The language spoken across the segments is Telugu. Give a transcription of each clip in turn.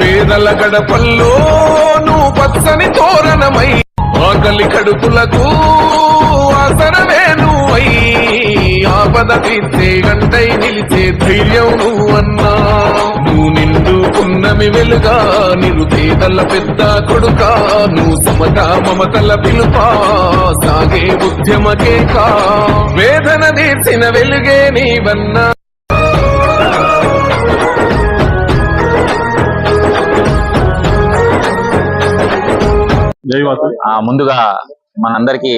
పేదల గడపల్లో నువ్వు పచ్చని తోరణమై ఆకలి కడుపులకు ఆసరమే నువ్వై. ఆపద తీర్చే గంటై నిలిచే ధైర్యం నువ్వన్నా. నువ్వు నిండుకున్నమి వెలుగా నిరుపేదల పెద్ద కొడుక. నువ్వు సమత మమతల పిలుపా సాగే ఉద్యమకే కా వేదన తీర్చిన వెలుగే నీవన్నా. ముందుగా మనందరికి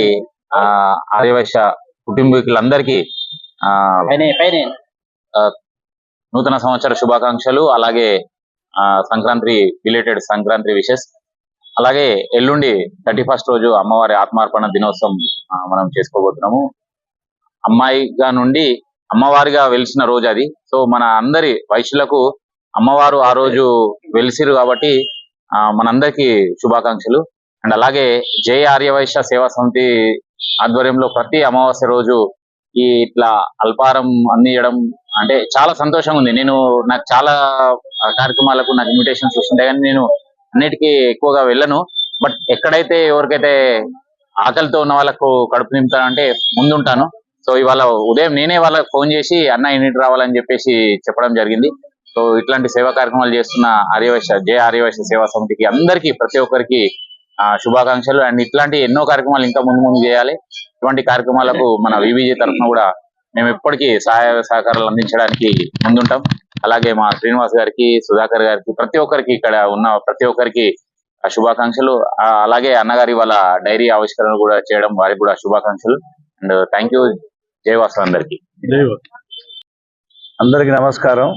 ఆ ఆర్యవైశ్య కుటుంబీకులందరికీ ఆ నూతన సంవత్సర శుభాకాంక్షలు అలాగే ఆ సంక్రాంతి రిలేటెడ్ సంక్రాంతి విషెస్ అలాగే ఎల్లుండి థర్టీ ఫస్ట్ రోజు అమ్మవారి ఆత్మార్పణ దినోత్సవం మనం చేసుకోబోతున్నాము. అమ్మాయిగా నుండి అమ్మవారిగా వెలిసిన రోజు అది. సో మన అందరి వైశ్యులకు అమ్మవారు ఆ రోజు వెలిసిరు కాబట్టి ఆ, మనందరికీ శుభాకాంక్షలు. అండ్ అలాగే జై ఆర్యవైశ్య సేవా సమితి ఆధ్వర్యంలో ప్రతి అమావాస్య రోజు ఈ ఇట్లా అల్పారం అందించడం అంటే చాలా సంతోషంగా ఉంది. నేను నాకు చాలా కార్యక్రమాలకు నాకు ఇన్విటేషన్స్ వస్తుంటాయి కానీ నేను అన్నిటికీ ఎక్కువగా వెళ్ళను. బట్ ఎక్కడైతే ఎవరికైతే ఆకలితో ఉన్న వాళ్ళకు కడుపు నింపుతానంటే ముందుంటాను. సో ఇవాళ ఉదయం నేనే వాళ్ళకి ఫోన్ చేసి అన్న యూనిట్ రావాలని చెప్పేసి చెప్పడం జరిగింది. సో ఇట్లాంటి సేవా కార్యక్రమాలు చేస్తున్న ఆర్యవైశ్య జయ ఆర్యవైశ్య సేవా సమితికి అందరికీ ప్రతి ఒక్కరికి శుభాకాంక్షలు. అండ్ ఇట్లాంటి ఎన్నో కార్యక్రమాలు ఇంకా ముందు ముందు చేయాలి. ఇటువంటి కార్యక్రమాలకు మన వివిజీ తరఫున కూడా మేము ఎప్పటికీ సహాయ సహకారాలు అందించడానికి ముందుంటాం. అలాగే మా శ్రీనివాస్ గారికి సుధాకర్ గారికి ప్రతి ఒక్కరికి ఇక్కడ ఉన్న ప్రతి ఒక్కరికి ఆ శుభాకాంక్షలు. అలాగే అన్నగారి వాళ్ళ డైరీ ఆవిష్కరణ కూడా చేయడం వారికి కూడా శుభాకాంక్షలు. అండ్ థ్యాంక్ యూ జయవాసు అందరికి. అందరికి నమస్కారం.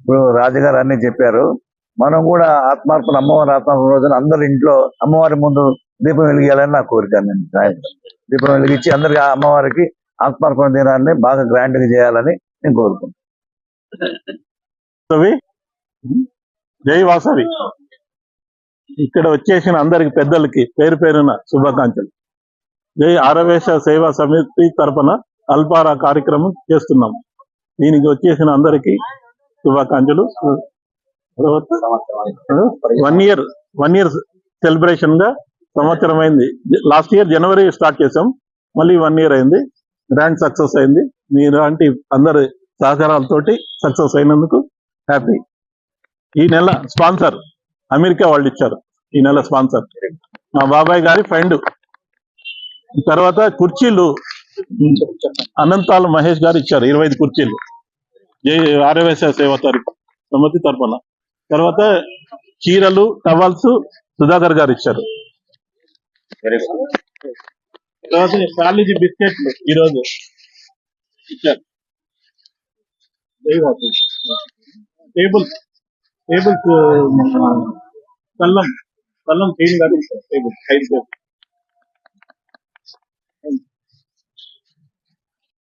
ఇప్పుడు రాజుగారు అన్ని చెప్పారు. మనం కూడా ఆత్మార్పణ అమ్మవారి ఆత్మార్పణ రోజున అందరి ఇంట్లో అమ్మవారి ముందు దీపం వెలిగేయాలని నా కోరిక నేను సాయంత్రం దీపం వెలిగించి అందరికి అమ్మవారికి ఆత్మార్పణ దినాన్ని బాగా గ్రాండ్గా చేయాలని నేను కోరుకుంటున్నాను. జై వాసవి. ఇక్కడ వచ్చేసిన అందరికి పెద్దలకి పేరు పేరున శుభాకాంక్షలు. జై ఆరవేశ సేవా సమితి తరఫున అల్పారా కార్యక్రమం చేస్తున్నాం. దీనికి వచ్చేసిన అందరికి శుభాకాంక్షలు. వన్ ఇయర్ వన్ ఇయర్ సెలబ్రేషన్గా సంవత్సరం అయింది. లాస్ట్ ఇయర్ జనవరి స్టార్ట్ చేసాం. మళ్ళీ వన్ ఇయర్ అయింది. గ్రాండ్ సక్సెస్ అయింది. మీలాంటి అందరి సహకారాలతోటి సక్సెస్ అయినందుకు హ్యాపీ. ఈ నెల స్పాన్సర్ అమెరికా వాళ్ళు ఇచ్చారు. ఈ నెల స్పాన్సర్. మా బాబాయ్ గారి ఫ్రెండ్. తర్వాత కుర్చీలు అనంతాల మహేష్ గారు ఇచ్చారు. ఇరవై ఐదు కుర్చీలు. జై ఆర్యవేశ సేవ తరపు సమ్మతి తరపున తర్వాత చీరలు టవల్స్ సుధాకర్ గారు ఇచ్చారు. తర్వాత కాలేజీ బిస్కెట్లు ఈరోజు ఇచ్చారు టేబుల్స్ టేబుల్స్ కల్లం కల్లం క్లీన్ గారు ఇచ్చారు. టేబుల్ ఐదు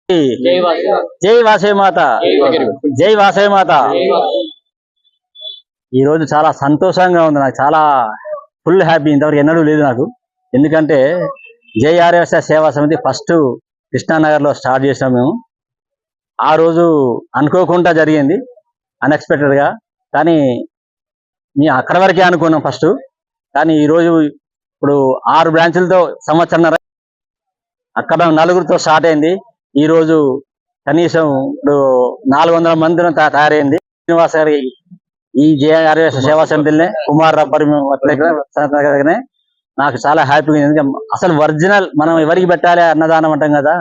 టేబుల్ జై వాసవి మాత. జై వాసవి మాత. ఈ రోజు చాలా సంతోషంగా ఉంది. నాకు చాలా ఫుల్ హ్యాపీ. ఇంతవరకు ఎన్నడూ లేదు నాకు. ఎందుకంటే జై సేవా సమితి ఫస్ట్ కృష్ణానగర్లో స్టార్ట్ చేసాం మేము. ఆ రోజు అనుకోకుండా జరిగింది. అన్ఎక్స్పెక్టెడ్గా కానీ మేము అక్కడ వరకే అనుకున్నాం ఫస్ట్. కానీ ఈ రోజు ఇప్పుడు ఆరు బ్రాంచ్లతో సంవత్సరం అక్కడ నలుగురితో స్టార్ట్ అయింది. ఈ రోజు కనీసం ఇప్పుడు నాలుగు వందల మందిని తయారైంది. శ్రీనివాస్ గారి ఈ జేఆర్ఎస్ సేవా సమితిలోనే కుమార్ రబ్బర్ నాకు చాలా హ్యాపీగా ఉంది. ఎందుకంటే అసలు ఒరిజినల్ మనం ఎవరికి పెట్టాలి అన్నదానం అంటాం కదా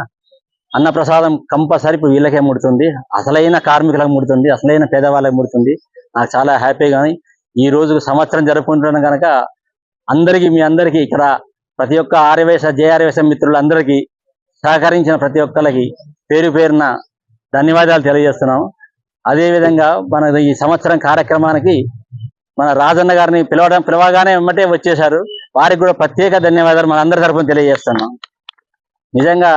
అన్న ప్రసాదం కంపల్సరీ ఇప్పుడు వీళ్ళకే ముడుతుంది. అసలైన కార్మికులకు ముడుతుంది అసలైన పేదవాళ్ళకి ముడుతుంది. నాకు చాలా హ్యాపీగా. ఈ రోజు సంవత్సరం జరుపుకుంటున్నాం కనుక అందరికీ మీ అందరికీ ఇక్కడ ప్రతి ఒక్క ఆర్యవేశ జేఆర్వేశ మిత్రులందరికీ సహకరించిన ప్రతి ఒక్కరికి పేరు పేరున ధన్యవాదాలు తెలియజేస్తున్నాం అదే విధంగా మన ఈ సంవత్సరం కార్యక్రమానికి మన రాజన్న గారిని పిలవడం పిలవగానే వెంబటే వచ్చేశారు. వారికి కూడా ప్రత్యేక ధన్యవాదాలు మన అందరి తరఫున తెలియజేస్తున్నాం. నిజంగా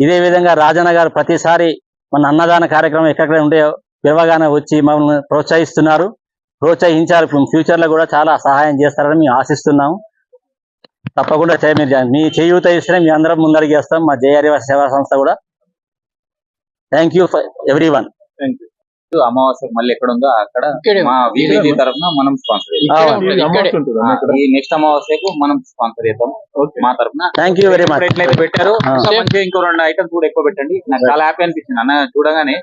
ఇదే విధంగా రాజన్న గారు ప్రతిసారి మన అన్నదాన కార్యక్రమం ఎక్కడ ఉండే పిలవగానే వచ్చి మమ్మల్ని ప్రోత్సహిస్తున్నారు. ప్రోత్సహించారు. ఫ్యూచర్లో కూడా చాలా సహాయం చేస్తారని మేము ఆశిస్తున్నాము తప్పకుండా చేయ మీరు మీ చేయూత ఇస్తేనే మీ అందరం ముందరికి వేస్తాం. మా జేఆర్ఎవ సేవా సంస్థ కూడా. Thank you everyone thank you అమావాస్యకు మళ్ళీ ఎక్కడ ఉందో అక్కడ మా వివిధి తరఫున మనం స్పాన్సర్ ఈ నెక్స్ట్ అమావాస్యకు మనం స్పాన్సర్ చేద్దాం మా తరఫున థ్యాంక్ యూ వెరీ మచ్ ఎట్లయితే పెట్టారు. ఇంకా మంచిగా ఇంకో రెండు ఐటమ్స్ కూడా ఎక్కువ పెట్టండి. నాకు చాలా హ్యాపీ అనిపించింది. అన్న చూడగానే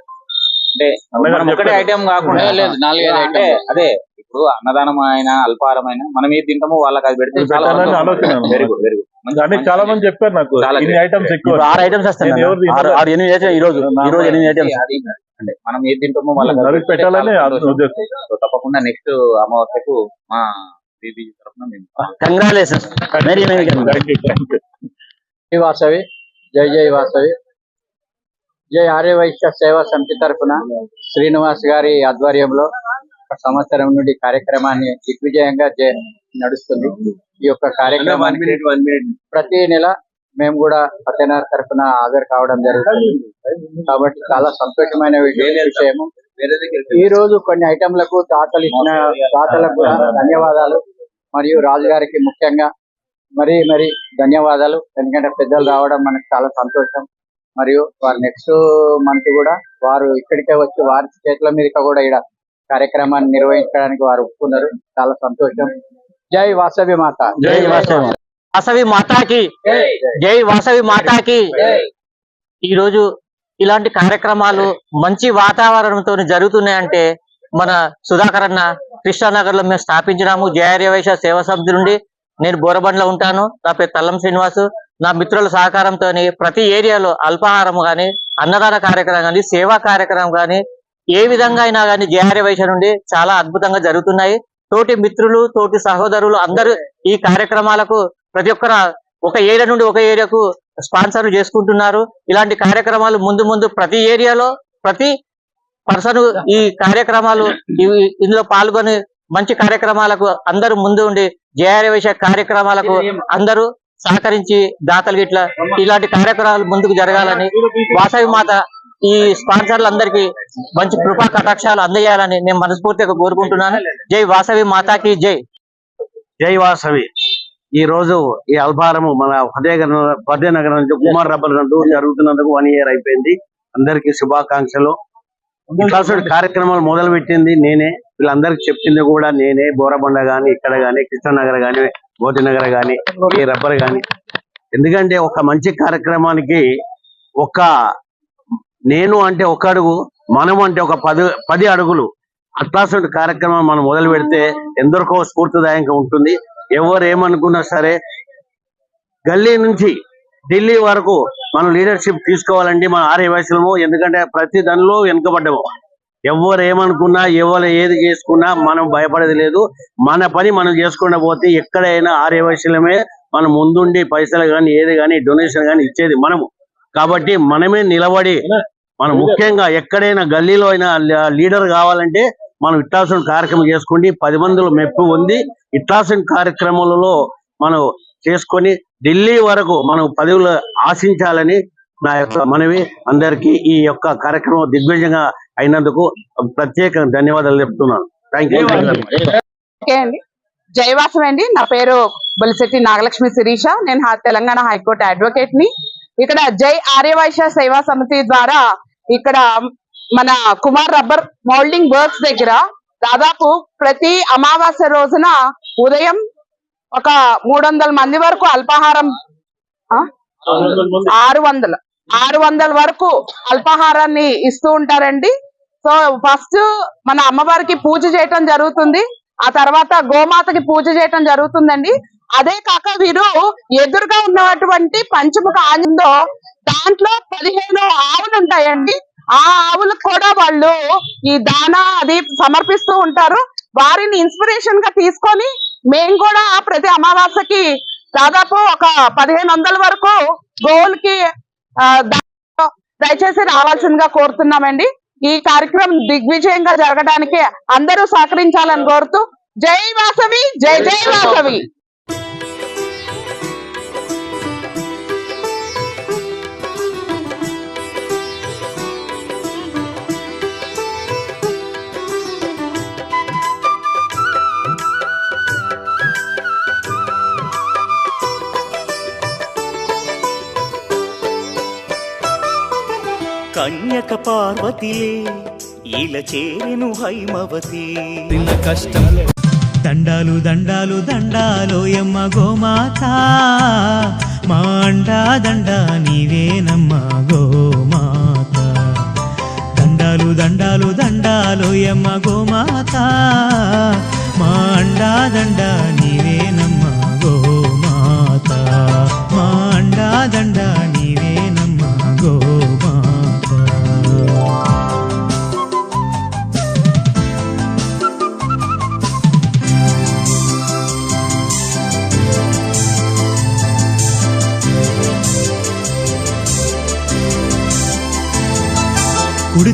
అంటే మనం ఒకటే ఐటమ్ కాకుండా లేదు, నాలుగైదు అంటే అదే ఇప్పుడు అన్నదానం అయినా అల్పాహారం అయినా మనం ఏది తింటామో వాళ్ళకి అది పెడితే ఆలోచన. వెరీ గుడ్ వెరీ అంటే చాలా మంది చెప్పారు నాకు ఇన్ని. ఐటమ్స్ ఎక్కువ. ఆరు ఐటమ్స్ వస్తాయి ఆరు ఎనిమిది ఐటమ్స్ ఈ రోజు ఈ రోజు ఎనిమిది ఐటమ్స్ అంటే మనం ఏది తింటామో వాళ్ళకి పెట్టాలని తప్పకుండా నెక్స్ట్ అమావాస్యకు మా బీబీ తరఫున మేము కంగ్రాచులేషన్స్ వెరీ వాసవి జై జై వాసవి. జై ఆర్యవైశ్య సేవా సమితి తరఫున శ్రీనివాస్ గారి ఆధ్వర్యంలో ఒక సంవత్సరం నుండి కార్యక్రమాన్ని దిగ్విజయంగా జే- నడుస్తుంది. ఈ యొక్క కార్యక్రమానికి ప్రతి నెల మేము కూడా సత్యనారాయణ తరఫున హాజరు కావడం జరుగుతుంది. కాబట్టి చాలా సంతోషమైన విషయం విషయము. ఈ రోజు కొన్ని ఐటంలకు దాతలు ఇచ్చిన దాతలకు కూడా ధన్యవాదాలు. మరియు రాజు గారికి ముఖ్యంగా మరి మరి ధన్యవాదాలు. ఎందుకంటే పెద్దలు రావడం మనకు చాలా సంతోషం. మరియు వారు నెక్స్ట్ మంత్ కూడా వారు ఇక్కడికే వచ్చి వారి చేతుల మీదకి కూడా ఇక్కడ కార్యక్రమాన్ని నిర్వహించడానికి వారు ఒప్పుకున్నారు. చాలా సంతోషం. జై వాసవి మాత. జై వాసవి వాసవి. మాతాకి. జై. వాసవి మాతాకి. ఈ రోజు ఇలాంటి కార్యక్రమాలు మంచి వాతావరణంతో జరుగుతున్నాయంటే మన సుధాకర్ అన్న కృష్ణానగర్లో మేము స్థాపించినాము. జయార్య వైశ్య సేవా సమితి నుండి నేను బోరబండ్లో ఉంటాను. నా పేరు తల్లం శ్రీనివాసు. నా మిత్రుల సహకారంతో ప్రతి ఏరియాలో అల్పాహారం గాని అన్నదాన కార్యక్రమం కానీ సేవా కార్యక్రమం కానీ ఏ విధంగా అయినా కానీ జయార్య వైశ్య నుండి చాలా అద్భుతంగా జరుగుతున్నాయి. తోటి మిత్రులు తోటి సహోదరులు అందరూ ఈ కార్యక్రమాలకు ప్రతి ఒక్కర ఒక ఏరియా నుండి ఒక ఏరియాకు స్పాన్సర్లు చేసుకుంటున్నారు. ఇలాంటి కార్యక్రమాలు ముందు ముందు ప్రతి ఏరియాలో ప్రతి పర్సన్ ఈ కార్యక్రమాలు ఇందులో పాల్గొని మంచి కార్యక్రమాలకు అందరూ ముందు ఉండి విషయ కార్యక్రమాలకు అందరూ సహకరించి దాతలు ఇట్లా ఇలాంటి కార్యక్రమాలు ముందుకు జరగాలని వాసవి మాత ఈ స్పాన్సర్లందరికీ మంచి కృపా కటాక్షాలు అందజేయాలని నేను మనస్ఫూర్తిగా కోరుకుంటున్నాను. జై వాసవి మాతాకి జై. జై వాసవి. ఈ రోజు ఈ అల్పారము మన హృదయ నగరం నుంచి కుమార్ రబ్బర్ నందు జరుగుతున్నందుకు వన్ ఇయర్ అయిపోయింది. అందరికీ శుభాకాంక్షలు. ఇట్లాంటి కార్యక్రమాలు మొదలు పెట్టింది నేనే. వీళ్ళందరికి చెప్పింది కూడా నేనే. బోరబండ గాని ఇక్కడ గాని కృష్ణనగర్ గాని గోతినగర్ గాని ఈ రబ్బర్ గాని. ఎందుకంటే ఒక మంచి కార్యక్రమానికి ఒక నేను అంటే ఒక అడుగు మనం అంటే ఒక పది పది అడుగులు. అట్లాంటి కార్యక్రమం మనం మొదలు పెడితే ఎందరికో స్ఫూర్తిదాయంగా ఉంటుంది. ఎవరు ఏమనుకున్నా సరే గల్లీ నుంచి ఢిల్లీ వరకు మనం లీడర్షిప్ తీసుకోవాలంటే మన ఆర్య వయసులము ఎందుకంటే ప్రతి దానిలో వెనుకబడ్డము. ఎవరు ఏమనుకున్నా ఎవరు ఏది చేసుకున్నా మనం భయపడేది లేదు. మన పని మనం చేసుకుండా పోతే ఎక్కడైనా ఆర్య వయసులమే మనం ముందుండి పైసలు కానీ ఏది కానీ డొనేషన్ కానీ ఇచ్చేది మనము. కాబట్టి మనమే నిలబడి మనం ముఖ్యంగా ఎక్కడైనా గల్లీలో అయినా లీడర్ కావాలంటే మనం ఇట్లాసిన కార్యక్రమం చేసుకుంటే పది మందిలో మెప్పు ఉంది ఇట్లాసిన కార్యక్రమాలలో మనం చేసుకొని ఢిల్లీ వరకు మనం పదవులు ఆశించాలని నా యొక్క మనవి. అందరికీ ఈ యొక్క కార్యక్రమం దిగ్విజయంగా అయినందుకు ప్రత్యేక ధన్యవాదాలు చెప్తున్నాను. థ్యాంక్ అండి. జయవాసం అండి. నా పేరు బొలిశెట్టి నాగలక్ష్మి శిరీష. నేను తెలంగాణ హైకోర్టు అడ్వకేట్ని ఇక్కడ జై ఆర్యవైశ్య సేవా సమితి ద్వారా ఇక్కడ మన కుమార్ రబ్బర్ మౌల్డింగ్ వర్క్స్ దగ్గర దాదాపు ప్రతి అమావాస్య రోజున ఉదయం ఒక మూడు వందల మంది వరకు అల్పాహారం ఆ? ఆరు వందలు ఆరు వందల వరకు అల్పాహారాన్ని ఇస్తూ ఉంటారండి. సో ఫస్ట్ మన అమ్మవారికి పూజ చేయటం జరుగుతుంది. ఆ తర్వాత గోమాతకి పూజ చేయటం జరుగుతుందండి. అదే కాక వీరు ఎదురుగా ఉన్నటువంటి పంచముఖ ఆనందో దాంట్లో పదిహేను ఆవులు ఉంటాయండి. ఆ ఆవులకు కూడా వాళ్ళు ఈ దానా అది సమర్పిస్తూ ఉంటారు. వారిని ఇన్స్పిరేషన్గా తీసుకొని మేము కూడా ప్రతి అమావాస్యకి దాదాపు ఒక పదిహేను వందల వరకు గోల్కి దయచేసి రావాల్సిందిగా కోరుతున్నామండి. ఈ కార్యక్రమం దిగ్విజయంగా జరగడానికి అందరూ సహకరించాలని కోరుతూ జై వాసవి జై జై వాసవి. కన్యక పార్వతిలే ఇలా చేరెను హైమవతి. తిన్న కష్టం. దండాలు దండాలు దండాలు ఎమ్మ గోమాత. మా అండా దండ నీవేనమ్మ గోమాత. దండాలు దండాలు దండాలు ఎమ్మ గోమాత. మా అండా దండ నీవేనమ్మ గోమాత. మా అండా దండ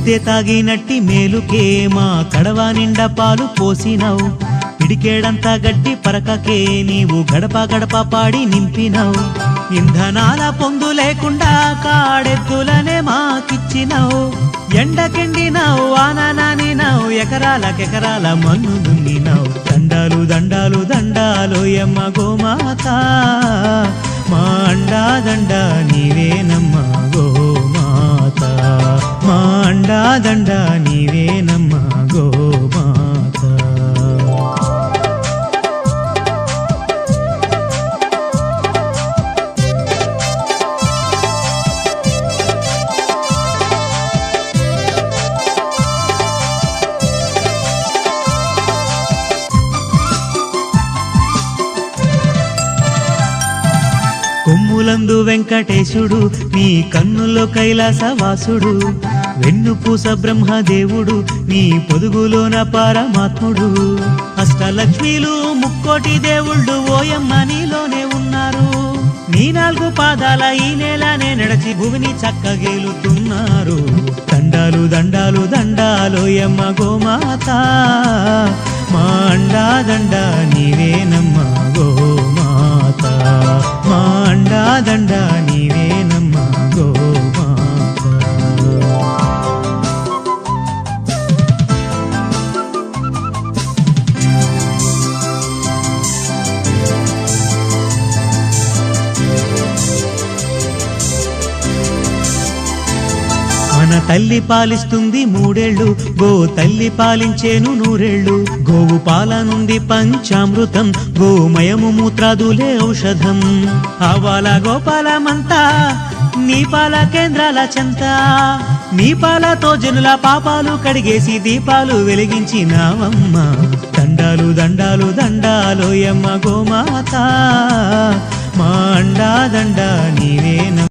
కుడితే తాగినట్టి మేలుకే మా కడవ నిండా పాలు పోసినావు. పిడికేడంతా గడ్డి పరకకే నీవు గడప గడప పాడి నింపినావు. ఇంధనాల పొందు లేకుండా కాడెద్దులనే మాకిచ్చినావు. ఎండకెండినావు ఆననానినావు ఎకరాలకెకరాల మన్ను దున్నినావు. దండాలు దండాలు దండాలు ఎమ్మ గోమాత. మా అండా దండ నీవేనమ్మ గో మా అండా దండ నీవేనమ్మ గోమాత కన్నులందు వెంకటేశుడు నీ కన్నుల్లో కైలాసవాసుడు. వెన్నుపూస బ్రహ్మదేవుడు నీ పొదుగులోన పరమాత్ముడు. అష్టలక్ష్మీలు ముక్కోటి దేవుళ్ళు ఓయమ్మ నీలోనే ఉన్నారు. నీ నాలుగు పాదాల ఈ నేలనే నడిచి భూమిని చక్కగేలుతున్నారు. దండాలు దండాలు దండాలు ఎమ్మ గోమాత. మా అండా దండ నీవేనమ్మ గో మా అండా మన తల్లి పాలిస్తుంది మూడేళ్ళు గో తల్లి పాలించేను నూరేళ్ళు గోవు పాల నుండి పంచామృతం గోమయము మూత్రాదులే ఔషధం. అవాల గోపాలమంతా నీ పాల కేంద్రాల చెంత. నీ పాలతో జనుల పాపాలు కడిగేసి దీపాలు వెలిగించినావమ్మ. దండాలు దండాలు దండాలు ఎమ్మ గోమాత. మా అండా దండ నీవేనమ్మ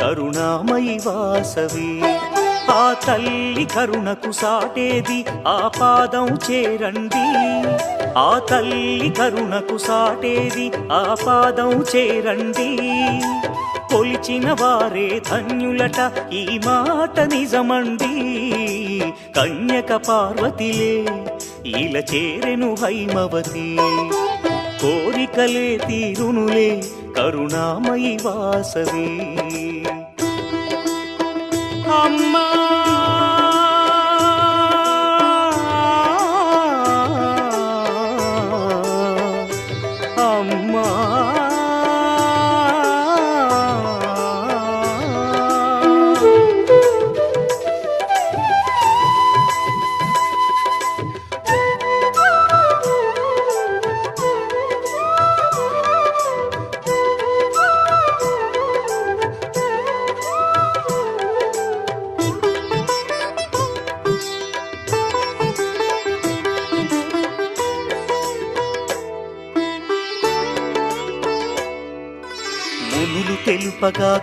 కరుణామయి వాసవి. ఆ తల్లి కరుణకు సాటేది ఆ పాదం చేరండి. ఆ తల్లి కరుణకు సాటేది ఆ పాదం చేరండి. కొలిచిన వారే ధన్యులట ఈ మాట నిజమండి. కన్యక పార్వతిలే ఇలా చేరెను హైమవతి. కోరికలే తీరునులే కరుణామయి వాసవి. mama.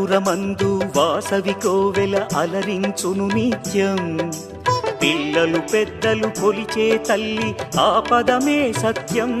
పురమందు వాసవి కోవెల అలరించును నిత్యం. పిల్లలు పెద్దలు కొలిచే తల్లి ఆ పదమే సత్యం.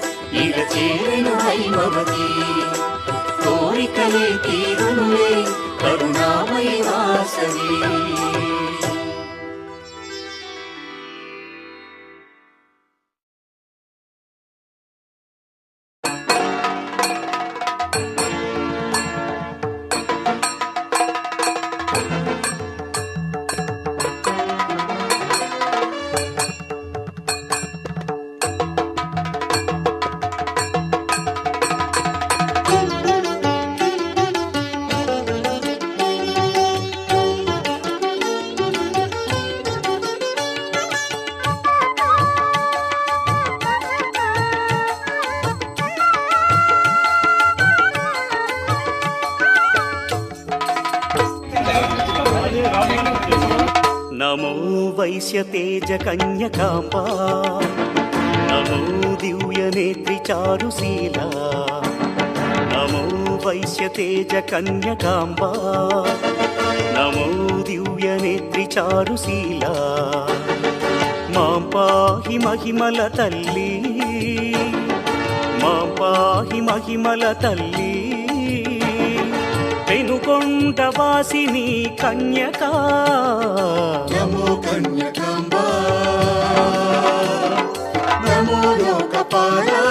చేరును హైమవతి. కోరికలే తీరులే కరుణామయ వాసవి. కన్యకాంబా నమో దివ్యనేత్రి చారుశీల. నమో వైశ్యతేజ కన్యకాంబా. నమో దివ్యనేత్రి చారుశీల. మాం పాహి మహిమల తల్లి. మాం పాహి మహిమల తల్లి. మేరుకొండ వాసిని కన్యకా. నమో కన్యకాంబా. నమో లోకపాలా.